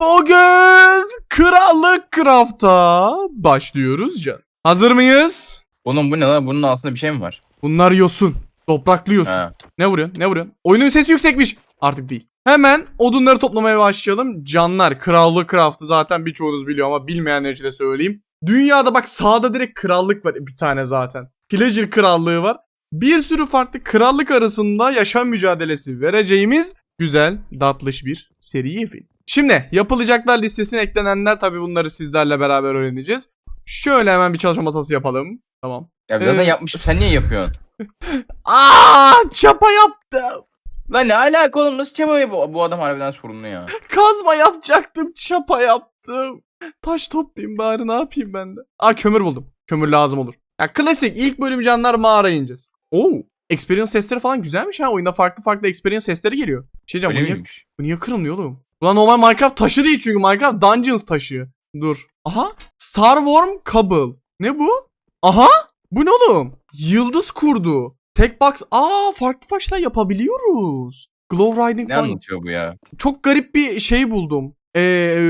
Bugün Krallık Craft'a başlıyoruz can. Hazır mıyız? Oğlum bu ne lan? Bunun altında bir şey mi var? Bunlar yosun. Topraklı yosun. Ne vuruyorsun? Ne vuruyorsun? Oyunun sesi yüksekmiş. Artık değil. Hemen odunları toplamaya başlayalım. Canlar Krallık Craft'ı zaten birçoğunuz biliyor ama bilmeyenler için de söyleyeyim. Dünyada bak sağda direkt krallık var bir tane zaten. Pillager krallığı var. Bir sürü farklı krallık arasında yaşam mücadelesi vereceğimiz güzel, tatlış bir seri efendim. Şimdi yapılacaklar listesine eklenenler tabi bunları sizlerle beraber öğreneceğiz. Şöyle hemen bir çalışma masası yapalım. Tamam. Ya zaten Ee, yapmışım. Sen niye yapıyorsun? Aa, çapa yaptım. Lan ne alaka oğlum? Nasıl çabaya bu, bu adam harbiden sorunlu ya. Kazma yapacaktım, çapa yaptım. Taş toplayayım bari ne yapayım ben de. Aa kömür buldum. Kömür lazım olur. Ya klasik ilk bölüm canlar mağaraya ineceğiz. Oo, experience sesleri falan güzelmiş ha. Oyunda farklı farklı experience sesleri geliyor. Bir şey diyeceğim bu niye, bu niye kırılmıyor oğlum? Ulan normal Minecraft taşı değil çünkü Minecraft Dungeons taşı. Dur. Aha. Starworm Cable. Ne bu? Aha. Bu ne oğlum? Yıldız kurdu. Tek box. Aa farklı farklı yapabiliyoruz. Glow Riding Ne falan. anlatıyor bu ya? Çok garip bir şey buldum. Ee, e,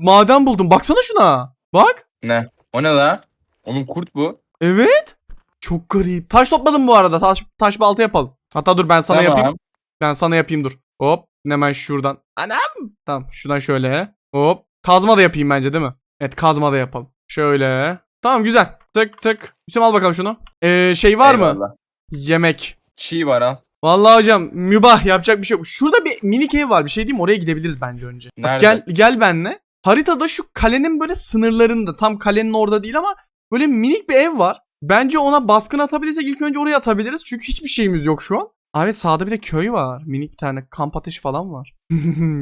maden buldum. Baksana şuna. Bak. Ne? O ne la? Oğlum kurt bu. Evet. Çok garip. Taş topladım bu arada. Taş, taş balta yapalım. Hatta dur ben sana tamam. yapayım. Ben sana yapayım dur. Hop. Hemen şuradan. Anam. Tamam şuradan şöyle. Hop. Kazma da yapayım bence değil mi? Evet kazma da yapalım. Şöyle. Tamam güzel. Tık tık. Hüsam al bakalım şunu. Ee, şey var mı? Eyvallah. Yemek. Çiğ var al. Vallahi hocam mübah yapacak bir şey yok. Şurada bir minik ev var. Bir şey diyeyim mi? Oraya gidebiliriz bence önce. Bak, Nerede? gel gel benle. Haritada şu kalenin böyle sınırlarında tam kalenin orada değil ama böyle minik bir ev var. Bence ona baskın atabilirsek ilk önce oraya atabiliriz. Çünkü hiçbir şeyimiz yok şu an. Aa, Evet sağda bir de köy var. Minik bir tane kamp ateşi falan var.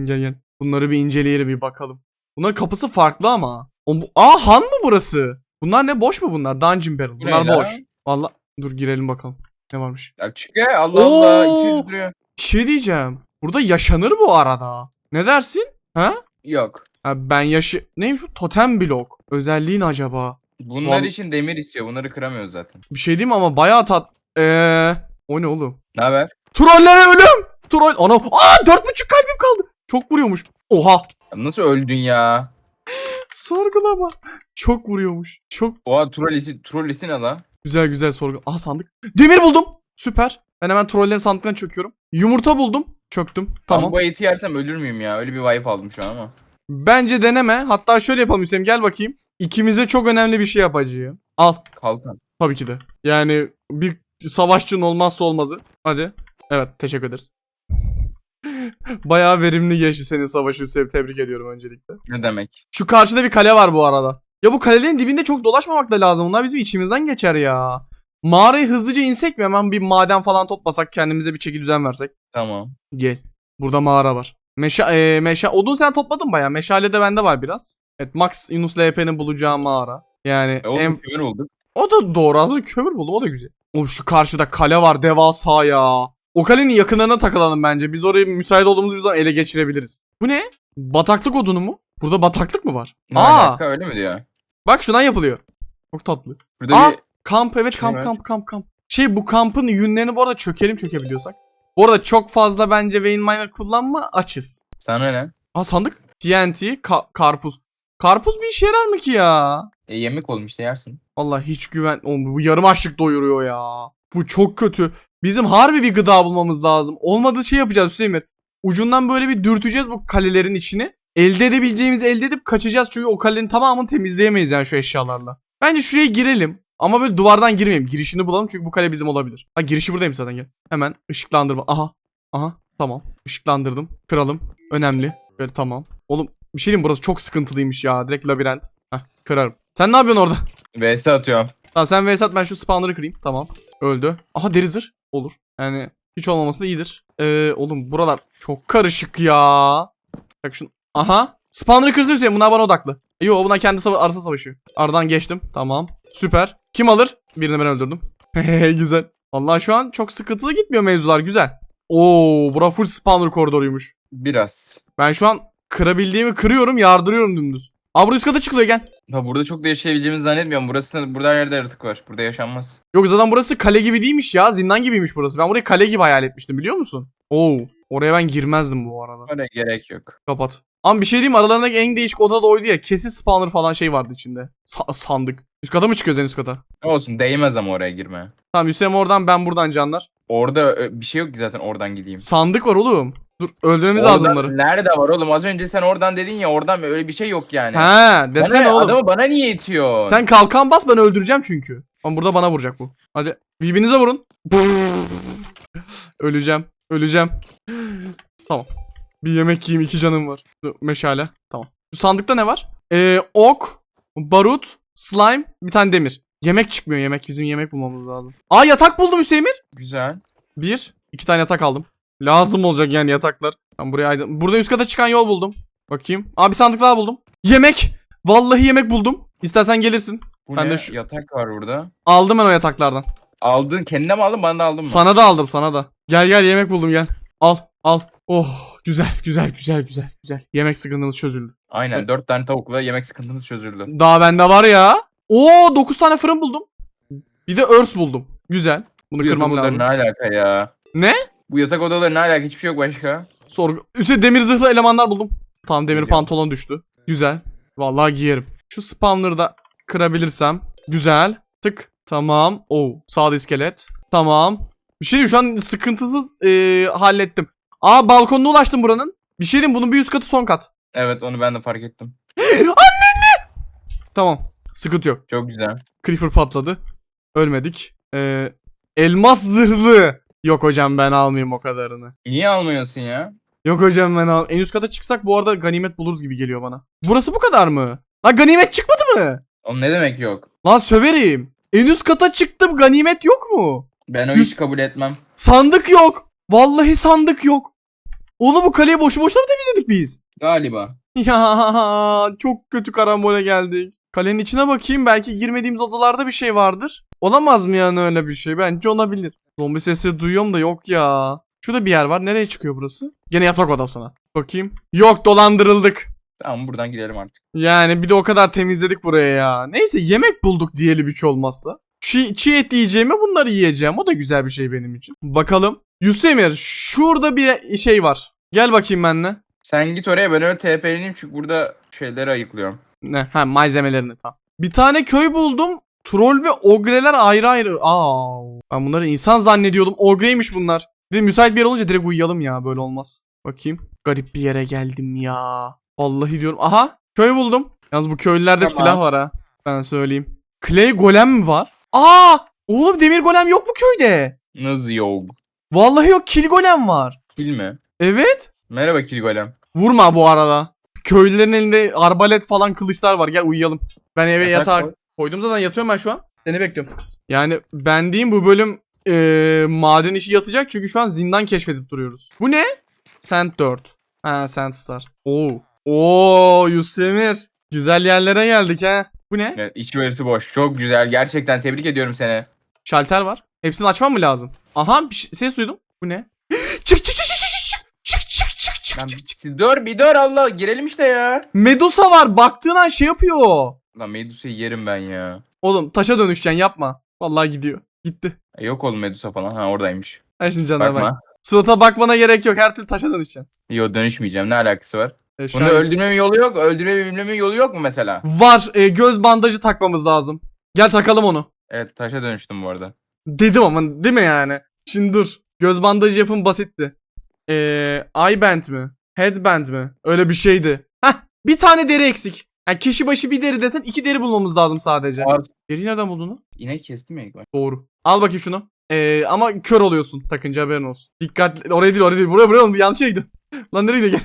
gel gel. Bunları bir inceleyelim bir bakalım. Bunların kapısı farklı ama. O, bu- Aa han mı burası? Bunlar ne boş mu bunlar? Dungeon Barrel. Bu Bunlar ne la? boş. Valla dur girelim bakalım. Ne varmış? Ya çık ya Allah Allah. Oo. 200 duruyor. Bir şey diyeceğim. Burada yaşanır bu arada. Ne dersin? Ha? Yok. ha ben yaşı... Neymiş bu? Totem blok. Özelliğin acaba? Bunlar Vallahi- için demir istiyor. Bunları kıramıyoruz zaten. Bir şey diyeyim mi ama bayağı tat... Eee... O ne oğlum? Ne haber? Trollere ölüm! Troll... Ana... Aa dört buçuk kalbim kaldı. Çok vuruyormuş. Oha. Ya Nasıl öldün ya? Sorgulama. Çok vuruyormuş. Çok Oha troll isi, troll isi ne la? güzel güzel sorgu. Aha sandık. Demir buldum. Süper. Ben hemen trollerin sandıklarına çöküyorum. Yumurta buldum. Çöktüm. Tamam. Tamam. bu eti yersem ölür müyüm ya? Öyle bir vibe aldım şu an ama. Bence deneme. Hatta şöyle yapalım Hüseyin gel bakayım. İkimize çok önemli bir şey yapacağım. Al. Kalkan. Tabii ki de. Yani bir savaşçının olmazsa olmazı. Hadi. Evet teşekkür ederiz. Bayağı verimli geçti senin savaşı Hüseyin. Tebrik ediyorum öncelikle. Ne demek? Şu karşıda bir kale var bu arada. Ya bu kalelerin dibinde çok dolaşmamak da lazım. Bunlar bizim içimizden geçer ya. Mağarayı hızlıca insek mi? Hemen bir maden falan toplasak kendimize bir çeki düzen versek. Tamam. Gel. Burada mağara var. Meşa, e, meşa odun sen topladın baya. Meşale de bende var biraz. Evet Max Yunus LP'nin bulacağı mağara. Yani E en, kömür olduk. o da doğru aslında kömür buldum o da güzel. Oğlum şu karşıda kale var devasa ya. O kalenin yakınlarına takılalım bence. Biz orayı müsait olduğumuz bir zaman ele geçirebiliriz. Bu ne? Bataklık odunu mu? Burada bataklık mı var? Ne Aa, alaka öyle mi diyor? bak şundan yapılıyor. Çok tatlı. Burada Aa! bir Kamp evet kamp kamp kamp kamp. Şey bu kampın yünlerini bu arada çökelim çökebiliyorsak. Bu arada çok fazla bence Vein Miner kullanma açız. sana ne? Aa sandık. TNT ka- karpuz. Karpuz bir işe yarar mı ki ya? E, yemek oğlum işte yersin. Vallahi hiç güven... Oğlum bu yarım açlık doyuruyor ya. Bu çok kötü. Bizim harbi bir gıda bulmamız lazım. Olmadığı şey yapacağız Hüseyin. Ucundan böyle bir dürteceğiz bu kalelerin içini. Elde edebileceğimizi elde edip kaçacağız çünkü o kalenin tamamını temizleyemeyiz yani şu eşyalarla. Bence şuraya girelim. Ama böyle duvardan girmeyelim. Girişini bulalım çünkü bu kale bizim olabilir. Ha girişi buradayım zaten gel. Hemen ışıklandırma. Aha. Aha. Tamam. Işıklandırdım. Kıralım. Önemli. Böyle tamam. Oğlum bir şey diyeyim burası çok sıkıntılıymış ya. Direkt labirent. Heh kırarım. Sen ne yapıyorsun orada? VS atıyorum. Tamam sen Vesat ben şu spawner'ı kırayım. Tamam. Öldü. Aha deri zırh. Olur. Yani hiç olmaması da iyidir. Ee, oğlum buralar çok karışık ya. Bak şunu. Aha. Spawner'ı kırsın Hüseyin. Bunlar bana odaklı. E, Yo bunlar kendi sava arası savaşıyor. Aradan geçtim. Tamam. Süper. Kim alır? Birini ben öldürdüm. güzel. Vallahi şu an çok sıkıntılı gitmiyor mevzular. Güzel. Oo, bura full spawner koridoruymuş. Biraz. Ben şu an kırabildiğimi kırıyorum, yardırıyorum dümdüz. Aa burada üst kata çıkılıyor gel. Ha, burada çok da yaşayabileceğimizi zannetmiyorum. Burası burada her yerde yaratık var. Burada yaşanmaz. Yok zaten burası kale gibi değilmiş ya. Zindan gibiymiş burası. Ben burayı kale gibi hayal etmiştim biliyor musun? Oo. Oraya ben girmezdim bu arada. Oraya gerek yok. Kapat. Ama bir şey diyeyim aralarındaki en değişik oda da oydu ya. Kesin spawner falan şey vardı içinde. Sa- sandık. Üst kata mı çıkıyoruz en üst kata? Olsun değmez ama oraya girmeye. Tamam Hüseyin oradan ben buradan canlar. Orada ö, bir şey yok ki zaten oradan gideyim. Sandık var oğlum. Dur öldürmemiz lazım bunları. Nerede var oğlum? Az önce sen oradan dedin ya oradan öyle bir şey yok yani. He desene Bana- oğlum. Adamı bana niye itiyor? Sen kalkan bas ben öldüreceğim çünkü. Ama burada bana vuracak bu. Hadi birbirinize vurun. öleceğim. Öleceğim. tamam. Bir yemek yiyeyim iki canım var. Dur, Meşale. Tamam. Şu sandıkta ne var? Ee, ok, barut, slime, bir tane demir. Yemek çıkmıyor yemek. Bizim yemek bulmamız lazım. Aa yatak buldum Hüseyin. Güzel. Bir. iki tane yatak aldım. Lazım olacak yani yataklar. Ben buraya aydın. Burada üst kata çıkan yol buldum. Bakayım. Abi sandık daha buldum. Yemek. Vallahi yemek buldum. İstersen gelirsin. Bu Ben ne? de şu- Yatak var burada. Aldım ben o yataklardan. Aldın kendine mi aldın bana da aldın mı? Sana da aldım sana da. Gel gel yemek buldum gel. Al al. Oh güzel güzel güzel güzel güzel. Yemek sıkıntımız çözüldü. Aynen 4 tane tavukla yemek sıkıntımız çözüldü. Daha bende var ya. Oo 9 tane fırın buldum. Bir de örs buldum. Güzel. Bunu Bu yatak kırmam lazım. ne alaka ya? Ne? Bu yatak odaları ne alaka? Hiçbir şey yok başka. Sorgu. Üste demir zırhlı elemanlar buldum. Tamam demir Geliyorum. pantolon düştü. Güzel. Vallahi giyerim. Şu spawner'ı da kırabilirsem. Güzel. Tık. Tamam. Oo sağda iskelet. Tamam. Bir şey diyeyim şu an sıkıntısız eee, hallettim. Aa balkonuna ulaştım buranın. Bir şey diyeyim bunun bir üst katı son kat. Evet onu ben de fark ettim. Tamam. Sıkıntı yok. Çok güzel. Creeper patladı. Ölmedik. Ee, elmas zırhlı. Yok hocam ben almayayım o kadarını. Niye almıyorsun ya? Yok hocam ben al. En üst kata çıksak bu arada ganimet buluruz gibi geliyor bana. Burası bu kadar mı? Lan ganimet çıkmadı mı? Oğlum ne demek yok? Lan söverim. En üst kata çıktım ganimet yok mu? Ben o işi kabul etmem. Sandık yok. Vallahi sandık yok. Oğlum bu kaleyi boşu boşuna mı temizledik biz? Galiba. Ya çok kötü karambole geldik. Kalenin içine bakayım belki girmediğimiz odalarda bir şey vardır. Olamaz mı yani öyle bir şey? Bence olabilir. Zombi sesi duyuyorum da yok ya. Şurada bir yer var. Nereye çıkıyor burası? Gene yatak odasına. Bakayım. Yok dolandırıldık. Tamam buradan gidelim artık. Yani bir de o kadar temizledik buraya ya. Neyse yemek bulduk diyelim hiç olmazsa. Çiğ, çiğ et yiyeceğime bunları yiyeceğim. O da güzel bir şey benim için. Bakalım. Yusemir şurada bir şey var. Gel bakayım benimle. Sen git oraya ben öyle TP'leneyim çünkü burada şeyleri ayıklıyorum. Ne? Ha malzemelerini tamam. Bir tane köy buldum. Troll ve ogreler ayrı ayrı. Aa, ben bunları insan zannediyordum. Ogreymiş bunlar. Bir müsait bir yer olunca direkt uyuyalım ya. Böyle olmaz. Bakayım. Garip bir yere geldim ya. Vallahi diyorum. Aha köy buldum. Yalnız bu köylülerde Tamam. silah var ha. Ben söyleyeyim. Clay golem mi var? Aa! Oğlum demir golem yok mu köyde? Nasıl yok? Vallahi yok kill golem var. Kil mi? Evet. Merhaba Kilgolem. Vurma bu arada. Köylülerin elinde arbalet falan kılıçlar var. Gel uyuyalım. Ben eve Yatak yatağa koy. koydum zaten yatıyorum ben şu an. Seni bekliyorum. Yani ben diyeyim bu bölüm eee, maden işi yatacak çünkü şu an zindan keşfedip duruyoruz. Bu ne? Sand 4. Ha Sand Star. Oo. Oo Yusemir. Güzel yerlere geldik ha. Bu ne? Evet, içerisi boş. Çok güzel. Gerçekten tebrik ediyorum seni. Şalter var. Hepsini açmam mı lazım? Aha bir şey- ses duydum. Bu ne? çık çık çık çık çık çık çık çık çık Lan çık dur bir dur Allah girelim işte ya. Medusa var. Baktığın an şey yapıyor. Lan Medusa'yı yerim ben ya. Oğlum taşa dönüşeceksin yapma. Vallahi gidiyor. Gitti. E, Yok oğlum Medusa falan. Ha oradaymış. Ha şimdi canına bak. Bakma. Surata bakmana gerek yok. Her türlü taşa dönüşeceksin. Yo dönüşmeyeceğim. Ne alakası var? E, şu Bunu an- öldürmemin yolu yok. Öldürmemin yolu yok mu mesela? Var. e, göz bandajı takmamız lazım. Gel takalım onu. Evet taşa dönüştüm bu arada. Dedim ama değil mi yani? Şimdi dur. Göz bandajı yapın basitti. Eee eyeband mi? Headband mi? Öyle bir şeydi. Heh bir tane deri eksik. Yani kişi başı bir deri desen iki deri bulmamız lazım sadece. Al. Deriyi nereden buldun lan? İnek kestim ya ilk başta. Doğru. Al bakayım şunu. Ee, ama kör oluyorsun takınca haberin olsun. Dikkat oraya değil oraya değil buraya buraya oğlum yanlış yere. Lan nereye gidiyor gel.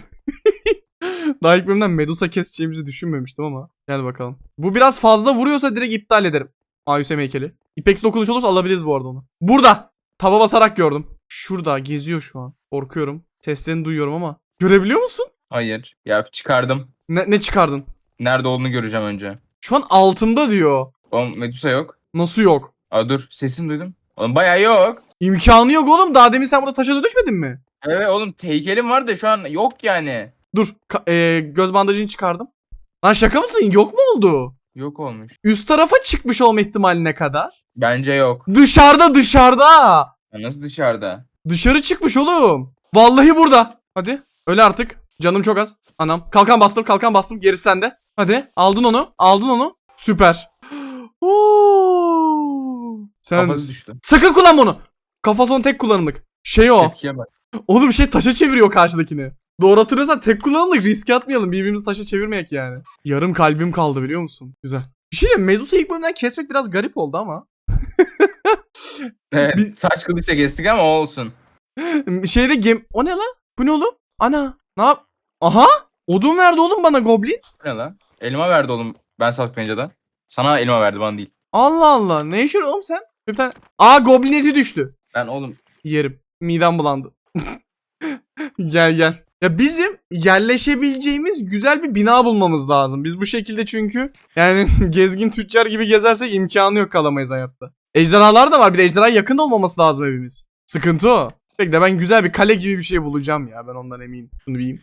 Daha ilk bölümden Medusa keseceğimizi düşünmemiştim ama. Gel bakalım. Bu biraz fazla vuruyorsa direkt iptal ederim. Ayusem heykeli. İpex dokunuş olursa alabiliriz bu arada onu. Burada. Taba basarak gördüm. Şurada geziyor şu an. Korkuyorum. Seslerini duyuyorum ama. Görebiliyor musun? Hayır. Ya çıkardım. Ne, ne çıkardın? Nerede olduğunu göreceğim önce. Şu an altımda diyor. Oğlum Medusa yok. Nasıl yok? Aa dur sesini duydum. Oğlum bayağı yok. İmkanı yok oğlum. Daha demin sen burada taşa dönüşmedin mi? Evet oğlum heykelim var da şu an yok yani. Dur. ka- e, göz bandajını çıkardım. Lan şaka mısın? Yok mu oldu? Yok olmuş. Üst tarafa çıkmış olma ihtimali ne kadar? Bence yok. Dışarıda dışarıda. Ya nasıl dışarıda? Dışarı çıkmış oğlum. Vallahi burada. Hadi. Öyle artık. Canım çok az. Anam. Kalkan bastım kalkan bastım. Gerisi sende. Hadi. Aldın onu. Aldın onu. Süper. Sen Kafası düştü. sakın kullanma onu. Kafa son tek kullanımlık. Şey o. Tepkiye bak. Oğlum şey taşa çeviriyor karşıdakini. Doğru hatırlıyorsan tek kullanımlık riske atmayalım. Birbirimizi taşa çevirmeyek yani. Yarım kalbim kaldı biliyor musun? Güzel. Bir şey diyeyim Medusa ilk bölümden kesmek biraz garip oldu ama. Evet, Bir- saç kılıçla kestik ama olsun. Şeyde gem... O ne lan? Bu ne oğlum? Ana. Ne yap? Aha. Odun verdi oğlum bana Goblin. Ne lan? Elma verdi oğlum ben satmayınca Sana elma verdi bana değil. Allah Allah. Ne işin oğlum sen? Bir tane... Aa Goblin eti düştü. Ben oğlum Yerim. Midem bulandı. gel gel. Ya bizim yerleşebileceğimiz güzel bir bina bulmamız lazım. Biz bu şekilde çünkü yani gezgin tüccar gibi gezersek imkanı yok kalamayız hayatta. Ejderhalar da var. Bir de ejderha yakın olmaması lazım evimiz. Sıkıntı o. Bekle ben güzel bir kale gibi bir şey bulacağım ya. Ben ondan eminim. Bunu bileyim.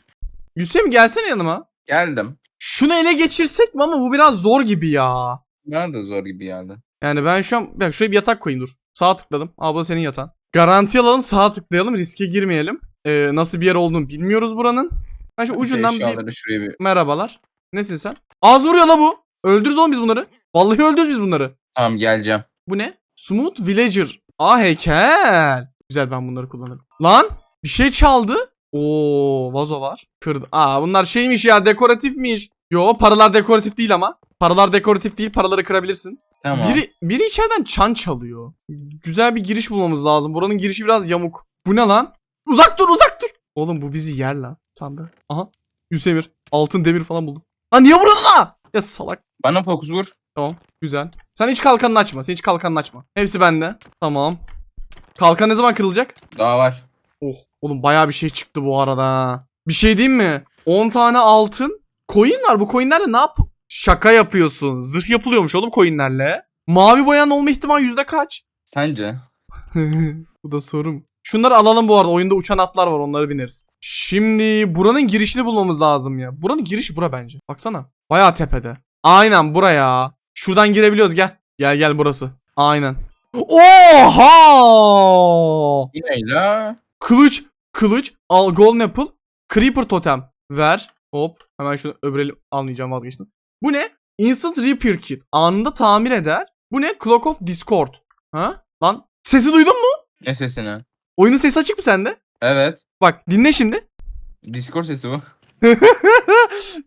Hüseyin gelsene yanıma. geldim. Şunu ele geçirsek mi ama bu biraz zor gibi ya. Bana da zor gibi geldi. Yani ben şu an bak şuraya bir yatak koyayım dur. Sağ tıkladım. Abla senin yatağın. Garanti alalım sağ tıklayalım riske girmeyelim. Ee, nasıl bir yer olduğunu bilmiyoruz buranın. Ben şu ucundan bir Eşyaları şuraya bir... merhabalar. Nesin sen? Az vuruyor la bu. Öldürürüz oğlum biz bunları. Vallahi öldürürüz biz bunları. Tamam geleceğim. Bu ne? Smooth Villager. Aa heykel. Güzel ben bunları kullanırım. Lan bir şey çaldı. Oo vazo var. Kırdı. Aa bunlar şeymiş ya dekoratifmiş. Yo paralar dekoratif değil ama. Paralar dekoratif değil paraları kırabilirsin. Tamam. Biri, biri içeriden çan çalıyor. Güzel bir giriş bulmamız lazım. Buranın girişi biraz yamuk. Bu ne lan? Uzak dur uzak dur. Oğlum bu bizi yer lan. Sandı. Aha. Yüsemir. Altın demir falan buldum. Lan niye vurdun la? Ya salak. Bana fokus vur. Tamam. Güzel. Sen hiç kalkanını açma. Sen hiç kalkanını açma. Hepsi bende. Tamam. Kalkan ne zaman kırılacak? Daha var. Oh. Oğlum bayağı bir şey çıktı bu arada. Bir şey diyeyim mi? 10 tane altın. Coin var. Bu coinlerle ne yap? Şaka yapıyorsun. Zırh yapılıyormuş oğlum coinlerle. Mavi boyanın olma ihtimali yüzde kaç? Sence? bu da sorum. Şunları alalım bu arada. Oyunda uçan atlar var. Onları bineriz. Şimdi buranın girişini bulmamız lazım ya. Buranın girişi bura bence. Baksana. Bayağı tepede. Aynen buraya. Şuradan girebiliyoruz gel. Gel gel burası. Aynen. Oha! La. Kılıç, kılıç, al golden apple, creeper totem. Ver. Hop. Hemen şunu öbüreli almayacağım vazgeçtim. Bu ne? Instant repair kit. Anında tamir eder. Bu ne? Clock of Discord. Ha? Lan sesi duydun mu? Ne sesini? Oyunun sesi açık mı sende? Evet. Bak dinle şimdi. Discord sesi bu.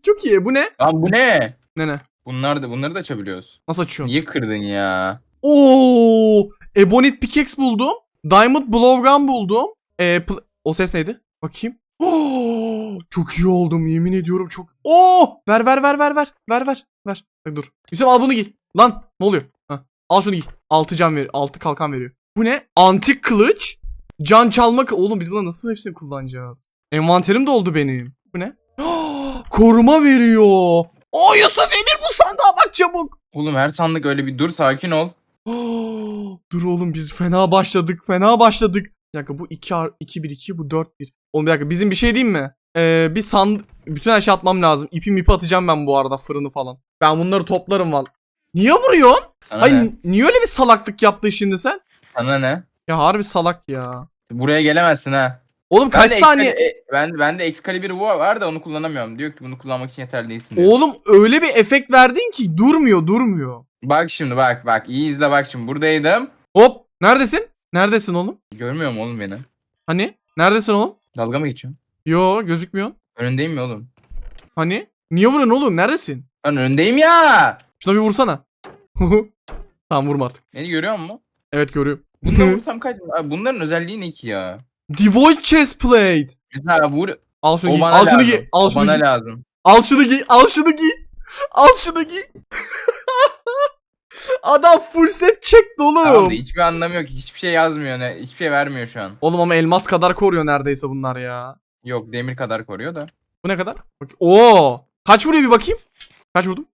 Çok iyi. Bu ne? Lan bu ne? Ne ne? Bunlar da bunları da açabiliyoruz. Nasıl açıyorsun? Niye kırdın ya? Oo! Ebonite pickaxe buldum. Diamond blowgun buldum. Ee, o ses neydi? Bakayım. Oo! Çok iyi oldum yemin ediyorum çok. Oo! Ver ver ver ver ver. Ver ver. Ver. Bak, dur. Hüseyin al bunu giy. Lan ne oluyor? Hah. Al şunu giy. 6 can veriyor. 6 kalkan veriyor. Bu ne? Antik kılıç. Can çalmak. Oğlum biz buna nasıl hepsini kullanacağız? Envanterim doldu benim. Bu ne? Koruma veriyor. Oo Yusuf Emir bu sandığa bak çabuk. Oğlum her sandık öyle bir dur sakin ol. Dur oğlum biz fena başladık. Fena başladık. Bir dakika bu 2 2 1 2 bu 4 1. Oğlum bir dakika bizim bir şey diyeyim mi? Ee, bir sand bütün her şey atmam lazım. İpi mipi atacağım ben bu arada fırını falan. Ben bunları toplarım val. Niye vuruyorsun? Sana Hayır ne? niye öyle bir salaklık yaptın şimdi sen? Sana ne? Ya harbi salak ya. Buraya gelemezsin ha. Oğlum kaç Ben de saniye? E, ben ben de Excalibur var, var da onu kullanamıyorum. Diyor ki bunu kullanmak için yeterli değilsin diyor. Oğlum öyle bir efekt verdin ki durmuyor durmuyor. Bak şimdi bak bak iyi izle bak şimdi buradaydım. Hop neredesin? Neredesin oğlum? Görmüyor mu oğlum beni? Hani? Neredesin oğlum? Dalga mı geçiyorsun? Yo gözükmüyor. Önündeyim mi oğlum? Hani? Niye vuruyorsun oğlum? Neredesin? Ben önündeyim ya. Şuna bir vursana. tamam vurma artık. Beni görüyor musun? Evet görüyorum. Bundan vursam kaç? Abi bunların özelliği ne ki ya? Devoid chest plate. Mesela vur. Al şunu O giy. bana Al şunu lazım. giy. Al O şunu bana giy. lazım. Al şunu giy. Al şunu giy. Al şunu giy. Adam full set çekti oğlum. Tamam da hiçbir anlamı yok. Hiçbir şey yazmıyor. Ne, hiçbir şey vermiyor şu an. Oğlum ama elmas kadar koruyor neredeyse bunlar ya. Yok demir kadar koruyor da. Bu ne kadar? Bak. Oo. Kaç vuruyor bir bakayım. Kaç vurdum?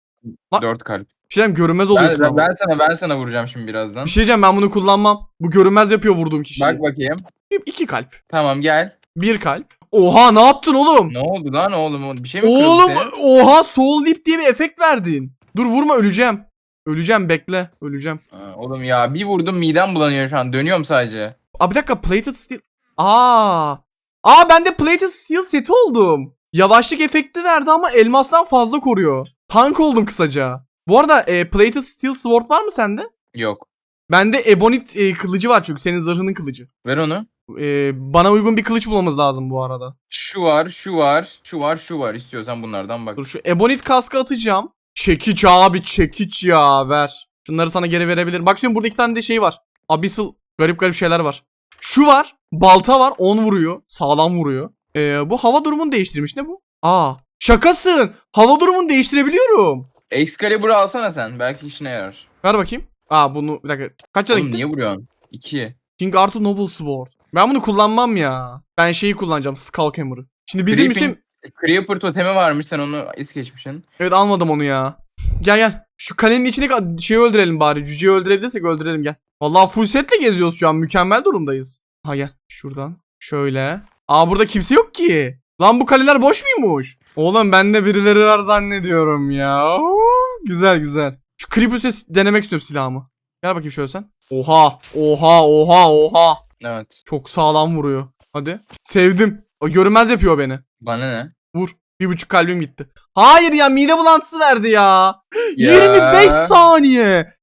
Lan- Dört kalp. Bir şey diyeyim görünmez oluyorsun ben, ama. ben sana ben sana vuracağım şimdi birazdan. Bir şey diyeceğim ben bunu kullanmam. Bu görünmez yapıyor vurduğum kişiyi. Bak bakayım. İki kalp. Tamam gel. Bir kalp. Oha ne yaptın oğlum? Ne oldu lan oğlum? Bir şey mi kırıldı Oğlum senin? oha soul leap diye bir efekt verdin. Dur vurma öleceğim. Öleceğim bekle. Öleceğim. Ha, Oğlum ya bir vurdum midem bulanıyor şu an. Dönüyorum sadece. Aa bir dakika plated steel. Aa. Aa ben de Plated Steel seti oldum. Yavaşlık efekti verdi ama elmastan fazla koruyor. Tank oldum kısaca. Bu arada e, Plated Steel Sword var mı sende? Yok. Bende Ebonit e, kılıcı var çünkü senin zırhının kılıcı. Ver onu. E, bana uygun bir kılıç bulmamız lazım bu arada. Şu var, şu var, şu var, şu var. İstiyorsan bunlardan bak. Dur şu Ebonit kaskı atacağım. Çekiç abi çekiç ya ver. Şunları sana geri verebilirim. Bak şimdi burada iki tane de şey var. Abyssal garip garip şeyler var. Şu var. Balta var 10 vuruyor. Sağlam vuruyor. Ee, bu hava durumunu değiştirmiş. Ne bu? Aa şakasın. Hava durumunu değiştirebiliyorum. Excalibur'u alsana sen. Belki işine yarar. Ver bakayım. Aa bunu bir dakika. Kaç tane Oğlum gitti? niye vuruyorsun? İki. King Arthur Noble Sword. Ben bunu kullanmam ya. Ben şeyi kullanacağım. Skullhammer'ı. Şimdi bizim Creeping- Hüseyin... Creeper totemi varmış sen onu es geçmişsin. Evet almadım onu ya. Gel gel. Şu kalenin içindeki şeyi öldürelim bari. Cüceyi öldürebilirsek öldürelim gel. Vallahi full setle geziyoruz şu an. Mükemmel durumdayız. Ha gel. Şuradan. Şöyle. Aa burada kimse yok ki. Lan bu kaleler boş muymuş? Oğlum ben de birileri var zannediyorum ya. Oo, güzel güzel. Şu Creepus'e denemek istiyorum silahımı. Gel bakayım şöyle sen. Oha. Oha oha oha. Evet. Çok sağlam vuruyor. Hadi. Sevdim. O görünmez yapıyor beni. Bana ne? Vur. Bir buçuk kalbim gitti. Hayır ya mide bulantısı verdi ya. Ya. 25 saniye.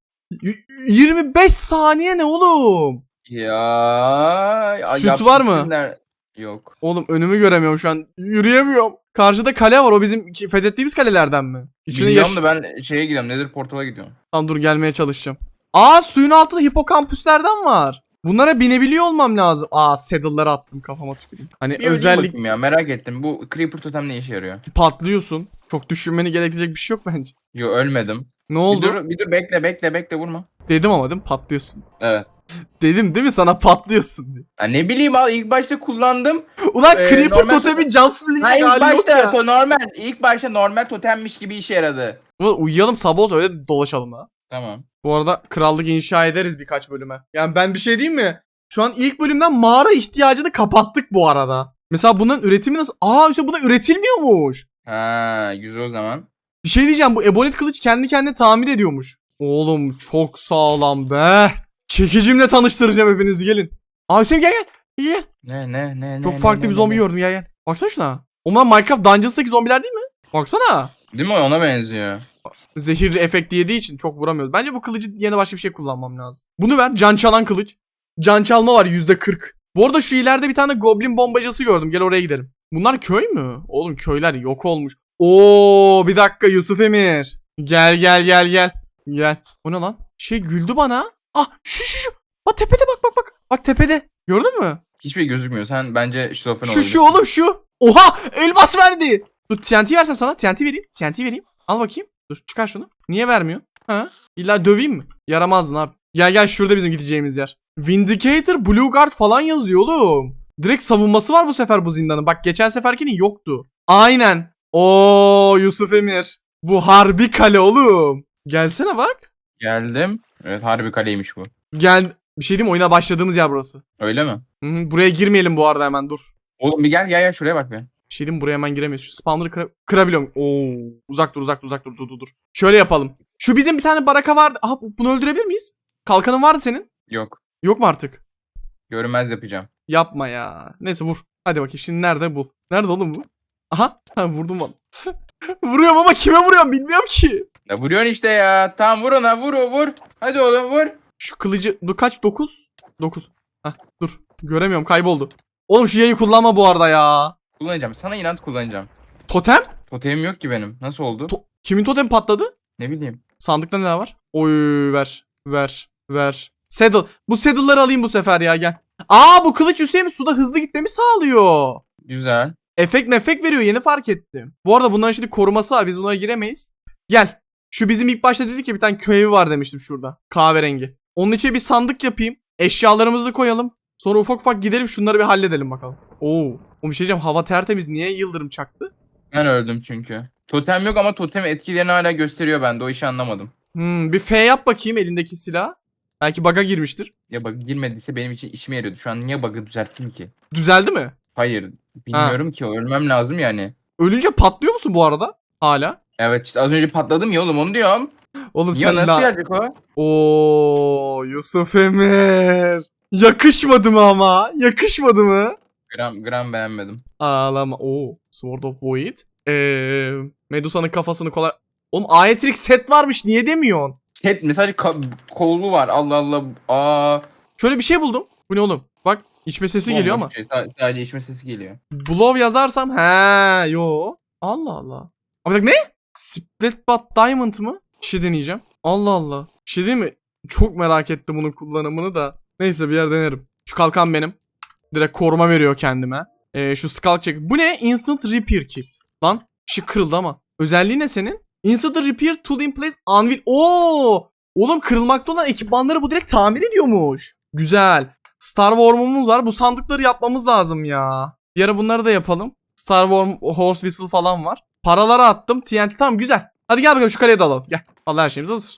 Y- 25 saniye ne oğlum? Ya. Süt yaptın var mı? der- Yok. Oğlum önümü göremiyorum şu an. Yürüyemiyorum. Karşıda kale var. O bizim fethettiğimiz kalelerden mi? İçine Bilmiyorum yaş... da ben şeye gidiyorum. Nedir portala gidiyorum. Tamam dur gelmeye çalışacağım. Aa suyun altında hipokampüslerden var. Bunlara binebiliyor olmam lazım. Aa saddle'ları attım kafama tüküreyim. Hani Bir özellik... ya merak ettim. Bu Creeper totem ne işe yarıyor? patlıyorsun. Çok düşünmeni gerektirecek bir şey yok bence. Yo ölmedim. Ne oldu? Bir dur, bir dur bekle bekle bekle vurma. Dedim ama değil mi? Patlıyorsun. Evet. Dedim değil mi sana patlıyorsun diye. Ya ne bileyim al ilk başta kullandım. Ulan Ee, Creeper normal- totemi fırlayacak Ha ilk hali yok başta ya. to normal. ilk başta normal totemmiş gibi işe yaradı. Ulan uyuyalım sabah olsa öyle dolaşalım ha. Tamam. Bu arada krallık inşa ederiz birkaç bölüme. Yani ben bir şey diyeyim mi? Şu an ilk bölümden mağara ihtiyacını kapattık bu arada. Mesela bunun üretimi nasıl? Aa işte buna üretilmiyormuş. Ha güzel o zaman. Bir şey diyeceğim bu Ebonit kılıç kendi kendine tamir ediyormuş. Oğlum çok sağlam be. Çekicimle tanıştıracağım hepinizi gelin. Aa Hüseyin gel gel. Gel. Ne ne ne ne. Çok ne, farklı ne, bir zombi ne? gördüm gel gel. Baksana şuna. Onlar Minecraft Dungeons'taki zombiler değil mi? Baksana. Değil mi ona benziyor. Zehirli efekt yediği için çok vuramıyoruz. Bence bu kılıcı yerine başka bir şey kullanmam lazım. Bunu ver. Can çalan kılıç. Can çalma var %40. Bu arada şu ileride bir tane goblin bombacısı gördüm. Gel oraya gidelim. Bunlar köy mü? Oğlum köyler yok olmuş. Oo bir dakika Yusuf Emir. Gel gel gel gel. Gel. O ne lan? Şey güldü bana. Ah şu şu şu. Bak tepede bak bak bak. Bak tepede. Gördün mü? Hiçbir şey gözükmüyor. Sen bence şizofren Şu şu oğlum şu. Oha elmas verdi. Dur TNT versen sana. TNT vereyim. TNT vereyim. Al bakayım. Dur çıkar şunu. Niye vermiyor? Ha? İlla döveyim mi? Yaramazdı ne yap? Gel gel şurada bizim gideceğimiz yer. Vindicator, Blue Guard falan yazıyor oğlum. Direkt savunması var bu sefer bu zindanın. Bak geçen seferkinin yoktu. Aynen. Oo Yusuf Emir. Bu harbi kale oğlum. Gelsene bak. Geldim. Evet harbi kaleymiş bu. Gel. Bir şey diyeyim mi? oyuna başladığımız yer burası. Öyle mi? Hı hı, buraya girmeyelim bu arada hemen dur. Oğlum bir gel gel gel şuraya bak be. Bir şey diyeyim buraya hemen giremeyiz. Şu spawner'ı kıra- kırabiliyorum. Oo, uzak dur uzak dur uzak dur dur dur. Şöyle yapalım. Şu bizim bir tane baraka vardı. Aha bu- bunu öldürebilir miyiz? Kalkanın vardı senin. Yok. Yok mu artık? Görünmez yapacağım. Yapma ya. Neyse vur. Hadi bakayım şimdi nerede bul. Nerede oğlum bu? Aha. Ha, vurdum onu. Vuruyorum ama kime vuruyorum bilmiyorum ki. Ya vuruyorsun işte ya. Tamam vur ona vur o vur. Hadi oğlum vur. Şu kılıcı dur kaç? 9? 9. Hah dur. Göremiyorum kayboldu. Oğlum şu yayı kullanma bu arada ya. Kullanacağım. Sana inat kullanacağım. Totem? Totemim yok ki benim. Nasıl oldu? To- Kimin totem patladı? ne bileyim. Sandıkta ne var? Oy ver. Ver. Ver. Saddle. Bu saddle'ları alayım bu sefer ya gel. Aa bu kılıç Hüseyin suda hızlı gitmemi sağlıyor. Güzel. Efekt nefek veriyor yeni fark ettim. Bu arada bunların şimdi koruması var biz bunlara giremeyiz. Gel. Şu bizim ilk başta dedik ya bir tane köy evi var demiştim şurada. Kahverengi. Onun içine bir sandık yapayım. Eşyalarımızı koyalım. Sonra ufak ufak gidelim şunları bir halledelim bakalım. Oo. O bir şey diyeceğim hava tertemiz niye yıldırım çaktı? Ben öldüm çünkü. Totem yok ama totem etkilerini hala gösteriyor bende. O işi anlamadım. Hmm, bir F yap bakayım elindeki silah. Belki bug'a girmiştir. Ya bak girmediyse benim için işime yarıyordu. Şu an niye bug'ı düzelttim ki? Düzeldi mi? Hayır. Bilmiyorum ki. Ölmem lazım yani. Ölünce patlıyor musun bu arada? Hala. Evet işte az önce patladım ya oğlum onu diyorum. Oğlum Ya sen nasıl la- gelecek o? Oo Yusuf Emir. Yakışmadı mı ama? Yakışmadı mı? Gram, gram beğenmedim. Ağlama. Oo. Sword of Void. Ee, Medusa'nın kafasını kolay... Oğlum Aetrik set varmış niye demiyorsun? Set mi? Sadece kolu var. Allah Allah. Aa. Şöyle bir şey buldum. Bu ne oğlum? Bak içme sesi geliyor ama. Şey. Sa- Sadece içme sesi geliyor. Blow yazarsam he yo. Allah Allah. Ama dakika ne? Splatbot Diamond mı? Bir şey deneyeceğim. Allah Allah. Bir şey değil mi? Çok merak ettim bunun kullanımını da. Neyse bir yer denerim. Şu kalkan benim. Direkt koruma veriyor kendime. Ee, şu skull check. Bu ne? Instant Repair Kit. Lan bir şey kırıldı ama. Özelliği ne senin? Instant Repair Tool in Place Anvil. Oo! Oğlum kırılmakta olan ekipmanları bu direkt tamir ediyormuş. Güzel. Star Worm'umuz var. Bu sandıkları yapmamız lazım ya. Bir ara bunları da yapalım. Star Worm, Horse Whistle falan var. Paraları attım. TNT tamam güzel. Hadi gel bakalım şu kaleye dalalım. Gel. Allah her şeyimiz hazır.